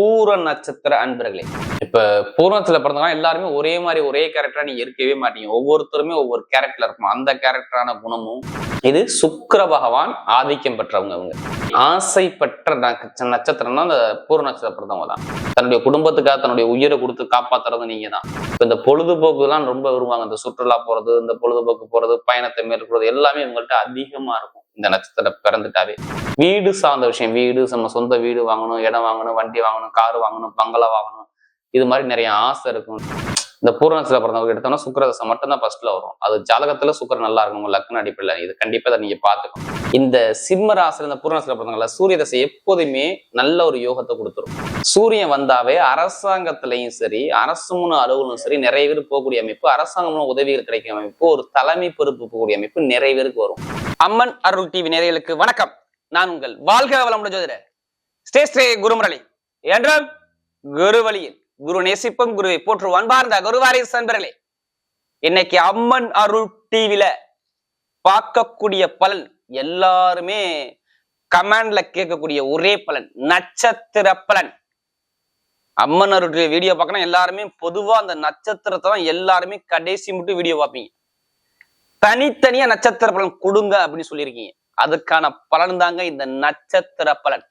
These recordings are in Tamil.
பூர நட்சத்திர அன்பர்களே. இப்ப பூர்ணத்துல பிறந்தவங்க எல்லாருமே ஒரே மாதிரி ஒரே கேரக்டரா நீங்க இருக்கவே மாட்டீங்க. ஒவ்வொருத்தருமே ஒவ்வொரு கேரக்டர்ல இருக்கும் அந்த கேரக்டரான குணமும் இது சுக்கர பகவான் ஆதிக்கம் பெற்றவங்க அவங்க ஆசைப்பற்ற நட்ச- நட்சத்திரம்னா அந்த பூர நட்சத்திரம் பிறந்தவங்க தான். தன்னுடைய குடும்பத்துக்காக தன்னுடைய உயிரை கொடுத்து காப்பாத்துறது நீங்க தான். இப்ப இந்த பொழுதுபோக்கு எல்லாம் ரொம்ப விரும்புவாங்க. இந்த சுற்றுலா போறது இந்த பொழுதுபோக்கு போறது பயணத்தை மேற்கொள்றது எல்லாமே இவங்கள்ட்ட அதிகமா இருக்கும். இந்த நட்சத்திரம் பிறந்துட்டாவே. வீடு சார்ந்த விஷயம் வீடு நம்ம சொந்த வீடு வாங்கணும் இடம் வாங்கணும் வண்டி வாங்கணும் கார் வாங்கணும் பங்களா வாங்கணும். இது மாதிரி நிறைய ஆசை இருக்கும். இந்த பூர்ணத்துல பிறந்தவங்க எடுத்தோம்னா சுக்கரதசை மட்டும்தான் ஃபர்ஸ்ட்ல வரும். அது ஜாதகத்துல சுக்கர நல்லா இருக்கும் உங்க லக்ன அடிப்படையில். இது கண்டிப்பா அதை நீங்க பாத்துக்கணும் இந்த சிம்ம ராசில இந்த பூர்ணத்துல பிறந்தவங்கள சூரிய தசை எப்போதுமே நல்ல ஒரு யோகத்தை கொடுத்துரும். சூரியன் வந்தாவே அரசாங்கத்திலையும் சரி அரசு அலுவலும் சரி நிறைய பேர் போகக்கூடிய அமைப்பு அரசாங்கமும் உதவிகள் கிடைக்கும் அமைப்பு ஒரு தலைமை பொறுப்பு போகக்கூடிய அமைப்பு நிறைய பேருக்கு வரும். அம்மன் அருள் டிவி நேயர்களுக்கு வணக்கம். நான் உங்கள் வாழ்க வளமுடன் ஜோதிடர். ஸ்ரீ ஸ்ரீ குருமுரளி. என்றும் குரு வழியில் குரு நேசிப்பம் குருவை போற்று அன்பார்ந்த குருவாரி சன்பர்களே இன்னைக்கு அம்மன் அருள் டிவில பார்க்கக்கூடிய பலன் எல்லாருமே கமெண்ட்ல கேட்கக்கூடிய ஒரே பலன் நட்சத்திர பலன். அம்மன் அருள் வீடியோ பார்க்கணும் எல்லாருமே பொதுவா அந்த நட்சத்திரத்தை தான் எல்லாருமே கடைசி மட்டும் வீடியோ பார்ப்பீங்க. தனித்தனியா நட்சத்திர பலன் கொடுங்க அப்படின்னு சொல்லியிருக்கீங்க. அதுக்கான பலன் தாங்க இந்த நட்சத்திர பலன்.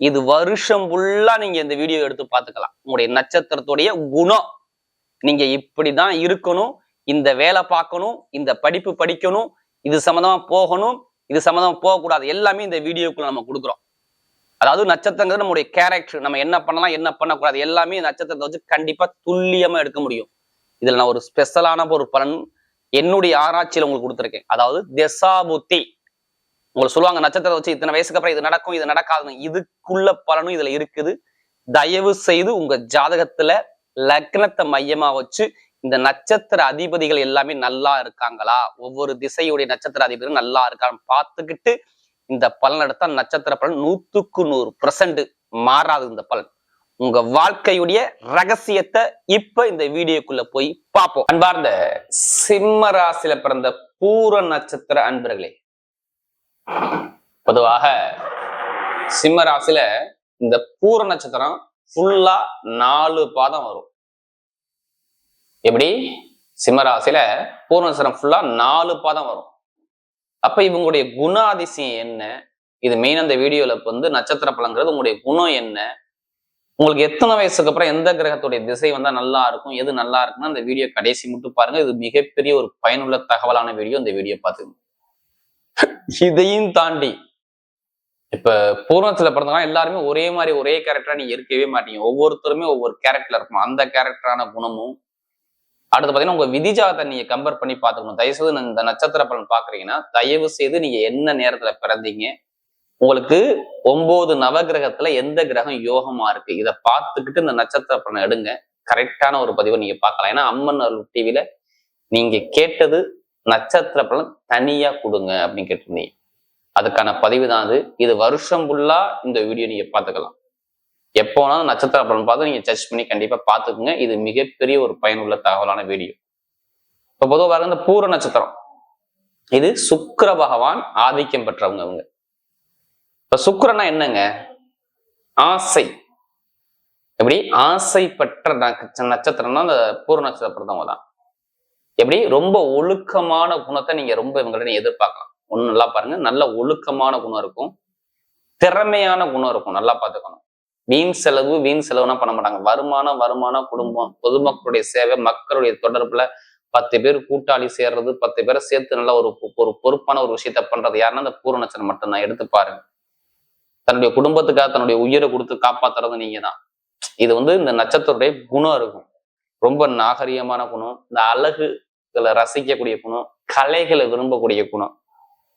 இது வருஷம் ஃபுல்லா நீங்க இந்த வீடியோ எடுத்து பார்த்துக்கலாம். உங்களுடைய நட்சத்திரத்துடைய குணம். நீங்க இப்படிதான் இருக்கணும். இந்த வேலை பார்க்கணும். இந்த படிப்பு படிக்கணும். இது சம்மந்தமா போகணும். இது சம்மந்தமா போகக்கூடாது. எல்லாமே இந்த வீடியோக்குள்ள நம்ம கொடுக்குறோம். அதாவது நட்சத்திரங்கிறது நம்முடைய கேரக்டர் நம்ம என்ன பண்ணலாம் என்ன பண்ணக்கூடாது எல்லாமே நட்சத்திரத்தை வச்சு கண்டிப்பா துல்லியமா எடுக்க முடியும். இதுல நான் ஒரு ஸ்பெஷலான ஒரு பலன் என்னுடைய ஆராய்ச்சியில உங்களுக்கு கொடுத்துருக்கேன். அதாவது திசாபுத்தி. உங்களுக்கு சொல்லுவாங்க நட்சத்திரத்தை வச்சு இத்தனை வயசுக்கு அப்புறம் இது நடக்கும் இது நடக்காதுன்னு. இதுக்குள்ள பலனும் இதுல இருக்குது. தயவு செய்து உங்க ஜாதகத்துல லக்னத்தை மையமா வச்சு இந்த நட்சத்திர அதிபதிகள் எல்லாமே நல்லா இருக்காங்களா? ஒவ்வொரு திசையுடைய நட்சத்திர அதிபதிகள் நல்லா இருக்கான்னு பார்த்துக்கிட்டு இந்த பலன் எடுத்தா நட்சத்திர பலன் நூத்துக்கு நூறு பர்சன்ட் மாறாது இந்த பலன். உங்க வாழ்க்கையுடைய ரகசியத்தை இப்ப இந்த வீடியோக்குள்ள போய் பார்ப்போம். அன்பார்ந்த சிம்ம ராசியில பிறந்த பூர நட்சத்திர அன்பர்களே பொதுவாக சிம்ம ராசியில இந்த பூர நட்சத்திரம் ஃபுல்லா நாலு பாதம் வரும். எப்படி? சிம்ம ராசியில பூர நட்சத்திரம் ஃபுல்லா நாலு பாதம் வரும். அப்ப இவங்களுடைய குணாதிசயம் என்ன? இது மெயின் அந்த வீடியோல வந்து நட்சத்திர பலங்கிறது உங்களுடைய குணம் என்ன? உங்களுக்கு எத்தனை வயசுக்கு அப்புறம் எந்த கிரகத்துடைய திசை வந்தால் நல்லா இருக்கும் எது நல்லா இருக்குன்னா அந்த வீடியோ கடைசி மட்டும் பாருங்க. இது மிகப்பெரிய ஒரு பயனுள்ள தகவலான வீடியோ இந்த வீடியோ பார்த்துங்க இதையும் தாண்டி இப்ப பூர்ணத்துல பிறந்தவங்க எல்லாருமே ஒரே மாதிரி ஒரே கேரக்டரா நீங்க இருக்கவே மாட்டீங்க. ஒவ்வொருத்தருமே ஒவ்வொரு கேரக்டர்ல இருக்கும் அந்த கேரக்டரான குணமும் அடுத்து பாத்தீங்கன்னா உங்க விதிஜாதத்தை நீங்க கம்பேர் பண்ணி பாத்துக்கணும் தயவு செய்து இந்த நட்சத்திர பலன் பாக்குறீங்கன்னா தயவு செய்து நீங்க என்ன நேரத்துல பிறந்தீங்க உங்களுக்கு ஒன்பது நவகிரகத்துல எந்த கிரகம் யோகமா இருக்கு? இதை பார்த்துக்கிட்டு இந்த நட்சத்திர பலனை எடுங்க. கரெக்டான ஒரு பதிவை நீங்க பார்க்கலாம். ஏன்னா அம்மன் அருள் டிவியில நீங்க கேட்டது நட்சத்திர பலன் தனியா கொடுங்க அப்படின்னு கேட்டிருந்தீங்க. அதுக்கான பதிவு தான் அது. இது வருஷம் ஃபுல்லா இந்த வீடியோ நீங்க பார்த்துக்கலாம். எப்போ வேணாலும் நட்சத்திர பலன் பார்த்து நீங்க சர்ச் பண்ணி கண்டிப்பா பாத்துக்கோங்க இது மிகப்பெரிய ஒரு பயனுள்ள தகவலான வீடியோ இப்போ பொதுவாக இந்த பூர நட்சத்திரம். இது சுக்கர பகவான் ஆதிக்கம் பெற்றவங்க அவங்க இப்ப சுக்கிரனா என்னங்க? ஆசை. எப்படி? ஆசைப்பற்ற நட்ச- நட்சத்திரம்னா அந்த பூர நட்சத்திரம் தான் எப்படி? ரொம்ப ஒழுக்கமான குணத்தை நீங்க ரொம்ப இவங்கள்ட்ட எதிர்பார்க்கலாம். ஒண்ணு நல்லா பாருங்க. நல்ல ஒழுக்கமான குணம் இருக்கும். திறமையான குணம் இருக்கும். நல்லா பார்த்துக்கணும். வீண் செலவு வீண் செலவுனா பண்ண மாட்டாங்க. வருமானம் வருமானம் குடும்பம் பொதுமக்களுடைய சேவை மக்களுடைய தொடர்புல பத்து பேர் கூட்டாளி சேர்றது பத்து பேரை சேர்த்து நல்ல ஒரு பொ- ஒரு பொறுப்பான ஒரு விஷயத்த பண்றது. யாருன்னா அந்த பூர நட்சத்திரம் மட்டும்தான். எடுத்து பாருங்க. தன்னுடைய குடும்பத்துக்காக தன்னுடைய உயிரை கொடுத்து காப்பாத்துறது நீங்க தான் இது வந்து இந்த நட்சத்திரத்துடைய குணம் இருக்கும். ரொம்ப நாகரிகமான குணம். இந்த அழகுகளை ரசிக்கக்கூடிய குணம். கலைகளை விரும்பக்கூடிய குணம்.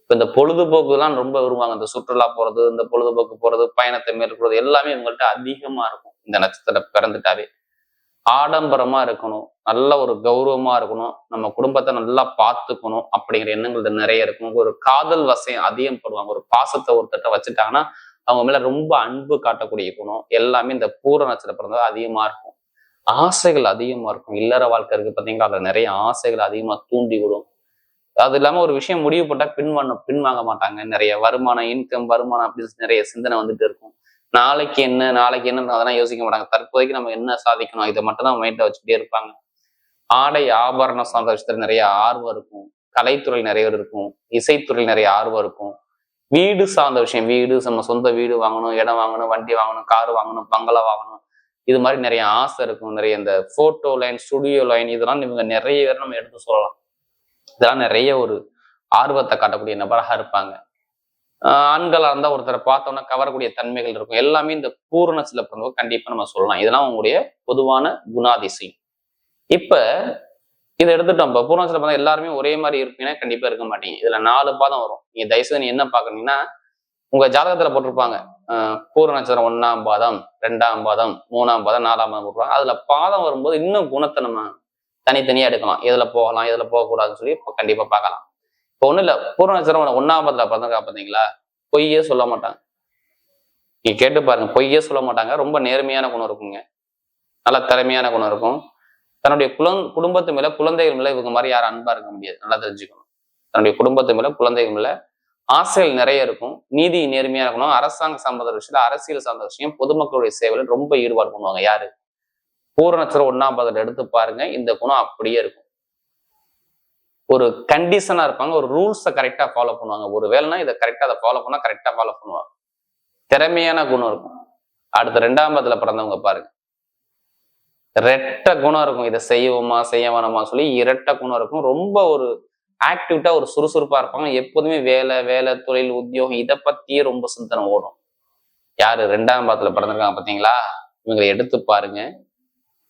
இப்ப இந்த பொழுதுபோக்குலாம் ரொம்ப விரும்புவாங்க. இந்த சுற்றுலா போறது இந்த பொழுதுபோக்கு போறது பயணத்தை மேற்கொள்றது எல்லாமே இவங்கள்ட்ட அதிகமா இருக்கும். இந்த நட்சத்திரம் பிறந்துட்டாவே. ஆடம்பரமா இருக்கணும். நல்ல ஒரு கௌரவமா இருக்கணும். நம்ம குடும்பத்தை நல்லா பார்த்துக்கணும் அப்படிங்கிற எண்ணங்கள் நிறைய இருக்கும். ஒரு காதல் வசையம் அதிகம் படுவாங்க ஒரு பாசத்தை ஒருத்தட்ட வச்சுட்டாங்கன்னா அவங்க மேல ரொம்ப அன்பு காட்டக்கூடிய குணம் எல்லாமே இந்த பூர நட்சத்திரம் பிறந்தது அதிகமா இருக்கும். ஆசைகள் அதிகமா இருக்கும். இல்லற வாழ்க்கை இருக்கு பாத்தீங்களா? அதுல நிறைய ஆசைகள் அதிகமா தூண்டி விடும் அது இல்லாம ஒரு விஷயம் முடிவு போட்டா பின் வாங்க பின் வாங்க மாட்டாங்க. நிறைய வருமானம் இன்கம் வருமானம் அப்படின்னு நிறைய சிந்தனை வந்துட்டு இருக்கும். நாளைக்கு என்ன நாளைக்கு என்ன அதெல்லாம் யோசிக்க மாட்டாங்க. தற்போதைக்கு நம்ம என்ன சாதிக்கணும்? இதை மட்டும் தான் மைண்ட்ல வச்சுக்கிட்டே இருப்பாங்க. ஆடை ஆபரண சார்ந்த விஷயத்துல நிறைய ஆர்வம் இருக்கும். கலைத்துறை நிறைய இருக்கும். இசைத்துறை நிறைய ஆர்வம் இருக்கும். வீடு சார்ந்த விஷயம். வீடு நம்ம சொந்த வீடு வாங்கணும் இடம் வாங்கணும் வண்டி வாங்கணும் கார் வாங்கணும் பங்களா வாங்கணும். இது மாதிரி நிறைய ஆசை இருக்கும். நிறைய இந்த போட்டோ லைன் ஸ்டுடியோ லைன் இதெல்லாம் இவங்க நிறைய பேர் நம்ம எடுத்து சொல்லலாம். இதெல்லாம் நிறைய ஒரு ஆர்வத்தை காட்டக்கூடிய நபராக இருப்பாங்க. ஆண்களாக ஆண்களா இருந்தா ஒருத்தரை பார்த்தோன்னா கவரக்கூடிய தன்மைகள் இருக்கும். எல்லாமே இந்த பூரண சில பிறந்தவங்க கண்டிப்பா நம்ம சொல்லலாம். இதெல்லாம் உங்களுடைய பொதுவான குணாதிசயம். இப்ப இதை எடுத்துட்டோம் இப்போ. பூர்ணத்துல பார்த்தா எல்லாருமே ஒரே மாதிரி இருப்பீங்கன்னா கண்டிப்பா இருக்க மாட்டீங்க. இதுல நாலு பாதம் வரும். நீங்க தயவுசெய்து நீ என்ன பாக்குறீங்கன்னா உங்க ஜாதகத்துல போட்டிருப்பாங்க. ஆஹ் நட்சத்திரம் ஒன்னாம் பாதம் ரெண்டாம் பாதம் மூணாம் பாதம் நாலாம் பாதம் போட்டுருவாங்க அதுல பாதம் வரும்போது இன்னும் குணத்தை நம்ம தனித்தனியா எடுக்கலாம். எதுல போகலாம் எதுல போகக்கூடாதுன்னு சொல்லி இப்போ கண்டிப்பா பார்க்கலாம். இப்போ ஒண்ணும் இல்ல. பூர்வ நட்சத்திரம் ஒன்னாம் பாதத்துல பார்த்தா பாத்தீங்களா பொய்யே சொல்ல மாட்டாங்க. நீங்க கேட்டு பாருங்க. பொய்யே சொல்ல மாட்டாங்க. ரொம்ப நேர்மையான குணம் இருக்குங்க. நல்ல திறமையான குணம் இருக்கும். தன்னுடைய குலம் குடும்பத்து மேல குழந்தைகள் மேல இவங்க மாதிரி யாரும் அன்பா இருக்க முடியாது. நல்லா தெரிஞ்சுக்கணும். தன்னுடைய குடும்பத்து மேல குழந்தைகள் மேல ஆசைகள் நிறைய இருக்கும். நீதி நேர்மையா இருக்கணும். அரசாங்க சார்ந்த விஷயத்துல அரசியல் சார்ந்த விஷயம் பொதுமக்களுடைய சேவையில ரொம்ப ஈடுபாடு பண்ணுவாங்க யாரு? பூரணத்துல ஒன்னாம் பதில் எடுத்து பாருங்க. இந்த குணம் அப்படியே இருக்கும். ஒரு கண்டிஷனா இருப்பாங்க. ஒரு ரூல்ஸை கரெக்டா ஃபாலோ பண்ணுவாங்க. ஒரு வேலைனா இதை கரெக்டா அதை ஃபாலோ பண்ணா கரெக்டா ஃபாலோ பண்ணுவாங்க. திறமையான குணம் இருக்கும். அடுத்த ரெண்டாம் பாதத்துல பிறந்தவங்க பாருங்க. ரெட்ட குணம் இருக்கும். இதை செய்வோமா செய்ய வேணாமா சொல்லி இரட்ட குணம் இருக்கும். ரொம்ப ஒரு ஆக்டிவிட்டா ஒரு சுறுசுறுப்பா இருப்பாங்க. எப்போதுமே வேலை வேலை தொழில் உத்தியோகம் இதை பத்தியே ரொம்ப சிந்தனை ஓடும். யாரு ரெண்டாம் பாத்துல பிறந்திருக்காங்க பாத்தீங்களா? இவங்களை எடுத்து பாருங்க.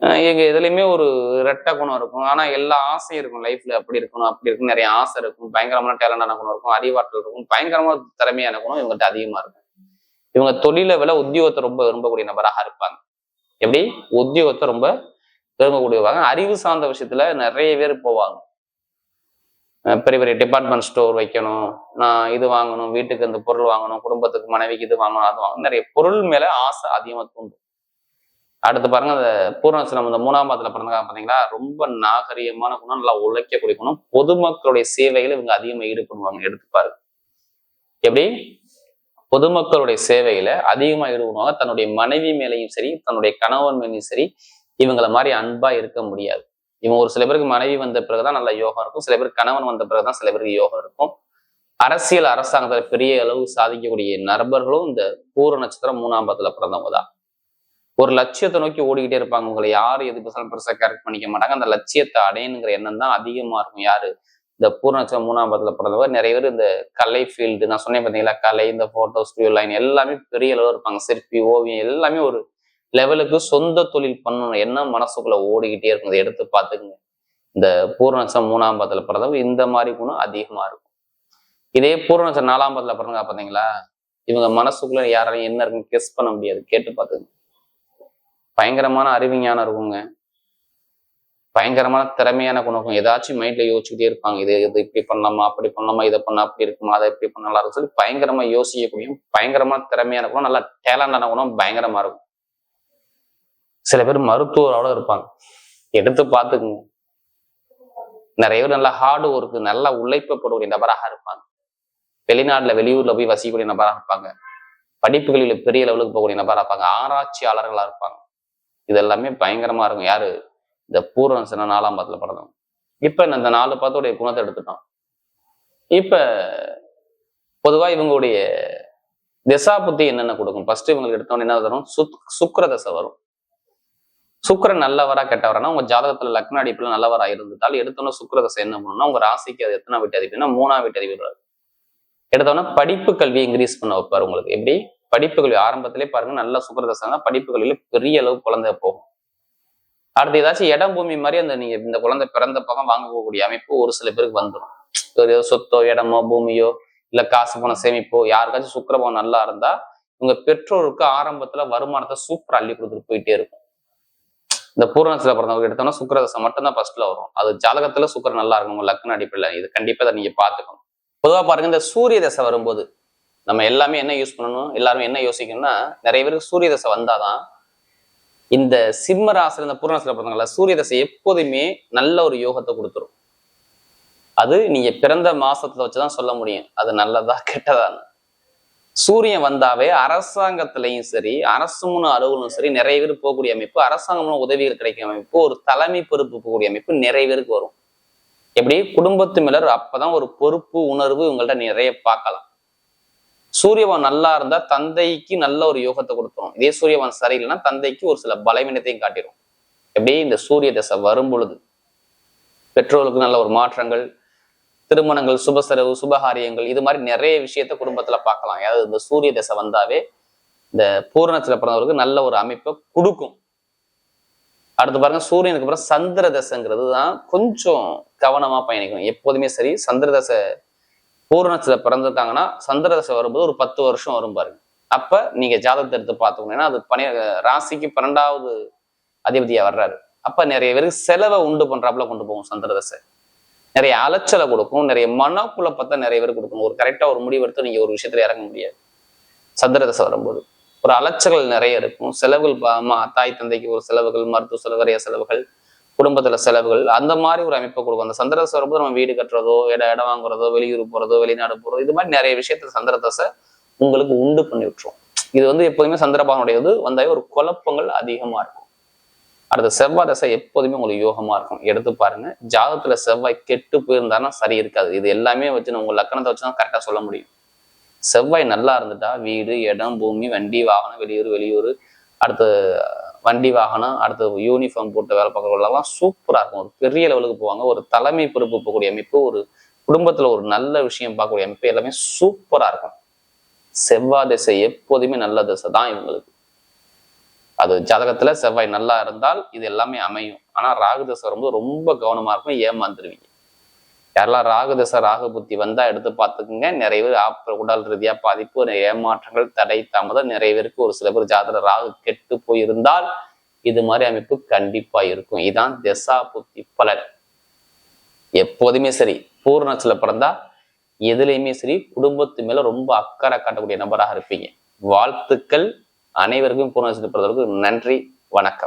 எங்க எதுலையுமே ஒரு ரெட்ட குணம் இருக்கும். ஆனா எல்லா ஆசையும் இருக்கும். லைஃப்ல அப்படி இருக்கணும் அப்படி இருக்கும் நிறைய ஆசை இருக்கும். பயங்கரமான டேலண்டான குணம் இருக்கும். அறிவாற்றல் இருக்கும். பயங்கரமான திறமையான குணம் இவங்ககிட்ட அதிகமா இருக்கும். இவங்க தொழிலை விட உத்தியோகத்தை ரொம்ப விரும்பக்கூடிய நபராக இருப்பாங்க. எப்படி? உத்தியோகத்தை ரொம்ப விரும்பக்கூடியவாங்க அறிவு சார்ந்த விஷயத்துல நிறைய பேர் போவாங்க. பெரிய பெரிய டிபார்ட்மெண்ட் ஸ்டோர் வைக்கணும். நான் இது வாங்கணும் வீட்டுக்கு இந்த பொருள் வாங்கணும் குடும்பத்துக்கு மனைவிக்கு இது வாங்கணும் அது வாங்கணும். நிறைய பொருள் மேல ஆசை அதிகமா தூண்டும். அடுத்து பாருங்க அந்த பூர்ணசிரம் இந்த மூணாம் பாதத்துல பிறந்தாங்க பார்த்தீங்களா? ரொம்ப நாகரிகமான குணம் நல்லா உழைக்கக்கூடிய குணம். பொதுமக்களுடைய சேவைகளை இவங்க அதிகமாக ஈடுபடுவாங்க. எடுத்து பாருங்க. எப்படி? பொதுமக்களுடைய சேவையில அதிகமாக ஈடுபடுவாங்க. தன்னுடைய மனைவி மேலையும் சரி தன்னுடைய கணவன் மேலையும் சரி இவங்களை மாதிரி அன்பா இருக்க முடியாது. இவங்க ஒரு சில பேருக்கு மனைவி வந்த பிறகுதான் நல்ல யோகம் இருக்கும். சில பேருக்கு கணவன் வந்த பிறகுதான் சில பேருக்கு யோகம் இருக்கும். அரசியல் அரசாங்கத்துல பெரிய அளவு சாதிக்கக்கூடிய நபர்களும் இந்த பூர நட்சத்திரம் மூணாம் பத்துல பிறந்தவங்க தான். ஒரு லட்சியத்தை நோக்கி ஓடிக்கிட்டே இருப்பாங்க. உங்களை யாரு எது பெருசாக பெருசா கரெக்ட் பண்ணிக்க மாட்டாங்க. அந்த லட்சியத்தை அடையணுங்கிற எண்ணம் தான் அதிகமா இருக்கும். யாரு? இந்த பூர்ணச்சம் மூணாம் பாதத்துல பிறந்தவர் நிறைய பேர் இந்த கலை ஃபீல்டு நான் சொன்னேன் பார்த்தீங்களா கலை இந்த ஃபோட்டோ ஸ்டூடியோ லைன் எல்லாமே பெரிய அளவில் இருப்பாங்க. சிற்பி ஓவியம் எல்லாமே ஒரு லெவலுக்கு சொந்த தொழில் பண்ணணும். என்ன மனசுக்குள்ள ஓடிக்கிட்டே இருக்கும் இதை எடுத்து பார்த்துக்குங்க. இந்த பூர்ணச்சம் மூணாம் பாதத்துல பிறந்தவங்க இந்த மாதிரி குணம் அதிகமா இருக்கும். இதே பூர்ணச்சம் நாலாம் பாதத்துல பிறந்தா பார்த்தீங்களா இவங்க மனசுக்குள்ள யாராலையும் என்ன இருக்குன்னு கெஸ் பண்ண முடியாது. கேட்டு பார்த்துங்க பயங்கரமான அறிவிஞானம் இருக்குங்க. பயங்கரமான திறமையான குணகம் ஏதாச்சும் மைண்ட்ல யோசிச்சுட்டே இருப்பாங்க. இது இது இப்படி பண்ணலாமா அப்படி பண்ணலாமா இதை பண்ணா அப்படி இருக்குமா அதை இப்படி பண்ணலாம் இருக்கும் சொல்லி பயங்கரமா யோசிக்கக்கூடிய பயங்கரமான திறமையான குணம் நல்லா டேலண்டான குணம் பயங்கரமா இருக்கும். சில பேர் மருத்துவரோட இருப்பாங்க. எடுத்து பார்த்துக்குங்க. நிறைய பேர் நல்லா ஹார்டு ஒர்க்கு நல்லா உழைப்பப்படக்கூடிய நபராக இருப்பாங்க. வெளிநாட்டுல வெளியூர்ல போய் வசிக்கக்கூடிய நபராக இருப்பாங்க. படிப்புகளில் பெரிய லெவலுக்கு போகக்கூடிய நபராக இருப்பாங்க. ஆராய்ச்சியாளர்களா இருப்பாங்க. இது எல்லாமே பயங்கரமா இருக்கும். யாரு? இந்த பூர்வம் சின்ன நாலாம் பாத்துல பிறந்தவங்க இப்ப இந்த நாலு பாதத்துடைய குணத்தை எடுத்துட்டோம். இப்ப பொதுவா இவங்களுடைய திசா புத்தி என்னென்ன கொடுக்கும்? ஃபர்ஸ்ட் இவங்களுக்கு எடுத்தோன்னு என்ன வரும்? சுக் சுக்கர தசை வரும். சுக்கரன் நல்லவரா கெட்டவரானா உங்க ஜாதகத்துல லக்ன அடிப்புல நல்லவரா இருந்துட்டால் எடுத்தோன்னா சுக்கர தசை என்ன பண்ணணும்னா உங்க ராசிக்கு அது எத்தனை வீட்டு அதிபதினா மூணாம் வீட்டு அதிபதி எடுத்தோன்னா படிப்பு கல்வி இன்க்ரீஸ் பண்ண வைப்பார் உங்களுக்கு. எப்படி? படிப்பு கல்வி ஆரம்பத்திலே பாருங்க நல்ல சுக்கரதசை படிப்பு கல்வியில பெரிய அளவு குழந்தை போகும். அடுத்து ஏதாச்சும் இடம் பூமி மாதிரி அந்த நீங்க இந்த குழந்தை பிறந்த பக்கம் வாங்கக்கூடிய அமைப்பு ஒரு சில பேருக்கு வந்துடும் ஒரு சொத்தோ இடமோ பூமியோ இல்ல காசு பணம் சேமிப்போ யாருக்காச்சும் சுக்கரபவன் நல்லா இருந்தா உங்க பெற்றோருக்கு ஆரம்பத்துல வருமானத்தை சூப்பர் அள்ளி கொடுத்துட்டு போயிட்டே இருக்கும். இந்த பூரணத்துல பிறந்தவங்க எடுத்தோம்னா சுக்கரதசை மட்டும்தான் ஃபர்ஸ்ட்ல வரும். அது ஜாதகத்துல சுக்கரம் நல்லா இருக்கும் உங்க லக்ன அடிப்படையில். இது கண்டிப்பா அதை நீங்க பாத்துக்கணும் பொதுவா பாருங்க இந்த சூரிய தசை வரும்போது நம்ம எல்லாமே என்ன யூஸ் பண்ணணும் எல்லாருமே என்ன யோசிக்கணும்னா நிறைய பேருக்கு சூரிய தசை வந்தாதான் இந்த சிம்ம ராசில இந்த பூர்ணசில பிறந்தவங்கள சூரிய தசை எப்போதுமே நல்ல ஒரு யோகத்தை கொடுத்துரும். அது நீங்க பிறந்த மாசத்துல வச்சுதான் சொல்ல முடியும். அது நல்லதா கெட்டதான்னு. சூரியன் வந்தாவே அரசாங்கத்திலையும் சரி அரசு அலுவலும் சரி நிறைய பேர் போகக்கூடிய அமைப்பு அரசாங்கம்னு உதவிகள் கிடைக்கும் அமைப்பு ஒரு தலைமை பொறுப்பு போகக்கூடிய அமைப்பு நிறைய பேருக்கு வரும். எப்படி குடும்பத்து மேலர் அப்பதான் ஒரு பொறுப்பு உணர்வு உங்கள்ட்ட நிறைய பார்க்கலாம். சூரியவான் நல்லா இருந்தா தந்தைக்கு நல்ல ஒரு யோகத்தை கொடுத்துரும். இதே சூரியவான் சரியில்லைன்னா தந்தைக்கு ஒரு சில பலவீனத்தையும் காட்டிடும் எப்படியே இந்த சூரிய தசை வரும் பொழுது பெற்றோர்களுக்கு நல்ல ஒரு மாற்றங்கள் திருமணங்கள் சுபசரவு சுபகாரியங்கள் இது மாதிரி நிறைய விஷயத்த குடும்பத்துல பார்க்கலாம். அதாவது இந்த சூரிய தசை வந்தாவே இந்த பூரணத்துல பிறந்தவருக்கு நல்ல ஒரு அமைப்பை கொடுக்கும். அடுத்து பாருங்க சூரியனுக்கு அப்புறம் சந்திர தசைங்கிறது தான் கொஞ்சம் கவனமா பயணிக்கணும். எப்போதுமே சரி சந்திர தசை பூரணத்துல பிறந்திருக்காங்கன்னா சந்திர தசை வரும்போது ஒரு பத்து வருஷம் வரும் பாருங்க. அப்ப நீங்க ஜாதகத்தை எடுத்து பார்த்துக்கணும். அது பனி ராசிக்கு பன்னெண்டாவது அதிபதியா வர்றாரு. அப்ப நிறைய பேருக்கு செலவை உண்டு பண்றாப்புல கொண்டு போகும் சந்திர தசை. நிறைய அலைச்சலை கொடுக்கும் நிறைய மனக்குழப்பத்தை நிறைய பேர் கொடுக்கும். ஒரு கரெக்டா ஒரு முடிவு எடுத்து நீங்க ஒரு விஷயத்துல இறங்க முடியாது. சந்திர தசை வரும்போது. ஒரு அலைச்சல்கள் நிறைய இருக்கும். செலவுகள் பா- அம்மா தாய் தந்தைக்கு ஒரு செலவுகள் மருத்துவ செலவு நிறைய செலவுகள். குடும்பத்துல செலவுகள் அந்த மாதிரி ஒரு அமைப்பை கொடுக்கும். அந்த சந்திர தசை வரும்போது நம்ம வீடு கட்டுறதோ இடம் இடம் வாங்குறதோ வெளியூர் போறதோ வெளிநாடு போகிறதோ இது மாதிரி நிறைய விஷயத்துல சந்திர தசை உங்களுக்கு உண்டு பண்ணி விட்டுரும். இது வந்து எப்போதுமே சந்திரபாகனுடையது வந்தாவே ஒரு குழப்பங்கள் அதிகமா இருக்கும். அடுத்த செவ்வாய் தசை எப்போதுமே உங்களுக்கு யோகமா இருக்கும். எடுத்து பாருங்க. ஜாதகத்துல செவ்வாய் கெட்டு போயிருந்தாலும் சரி இருக்காது. இது எல்லாமே வச்சு நான் உங்க லக்கணத்தை வச்சு தான் கரெக்டா சொல்ல முடியும். செவ்வாய் நல்லா இருந்துட்டா வீடு இடம் பூமி வண்டி வாகனம் வெளியூர் வெளியூர். அடுத்து வண்டி வாகனம் அடுத்து யூனிஃபார்ம் போட்டு வேலை பார்க்கறவங்களெல்லாம் சூப்பரா இருக்கும். ஒரு பெரிய லெவலுக்கு போவாங்க. ஒரு தலைமை பொறுப்பு போகக்கூடிய அமைப்பு ஒரு குடும்பத்துல ஒரு நல்ல விஷயம் பார்க்கக்கூடிய அமைப்பு எல்லாமே சூப்பரா இருக்கும். செவ்வாய் திசை எப்போதுமே நல்ல திசை தான் இவங்களுக்கு. அது ஜாதகத்துல செவ்வாய் நல்லா இருந்தால் இது எல்லாமே அமையும். ஆனா ராகு தசை வரும்போது ரொம்ப கவனமா இருக்கும் ஏமாந்துருவீங்க. யாரெல்லாம் ராகு தசை ராகு புத்தி வந்தா எடுத்து பார்த்துக்குங்க. நிறைய பேர் ஆப்ப உடல் ரீதியா பாதிப்பு ஏமாற்றங்கள் தடை தாமதம் நிறைய பேருக்கு ஒரு சில பேர் ஜாதக ராகு கெட்டு போயிருந்தால் இது மாதிரி அமைப்பு கண்டிப்பா இருக்கும். இதான் திசா புத்தி பலன். எப்போதுமே சரி பூர்ணத்துல பிறந்தா எதுலையுமே சரி குடும்பத்து மேல ரொம்ப அக்கறை காட்டக்கூடிய நபராக இருப்பீங்க. வாழ்த்துக்கள். அனைவருக்கும் பூர்ணத்தில் பிறந்தவர்களுக்கு நன்றி வணக்கம்.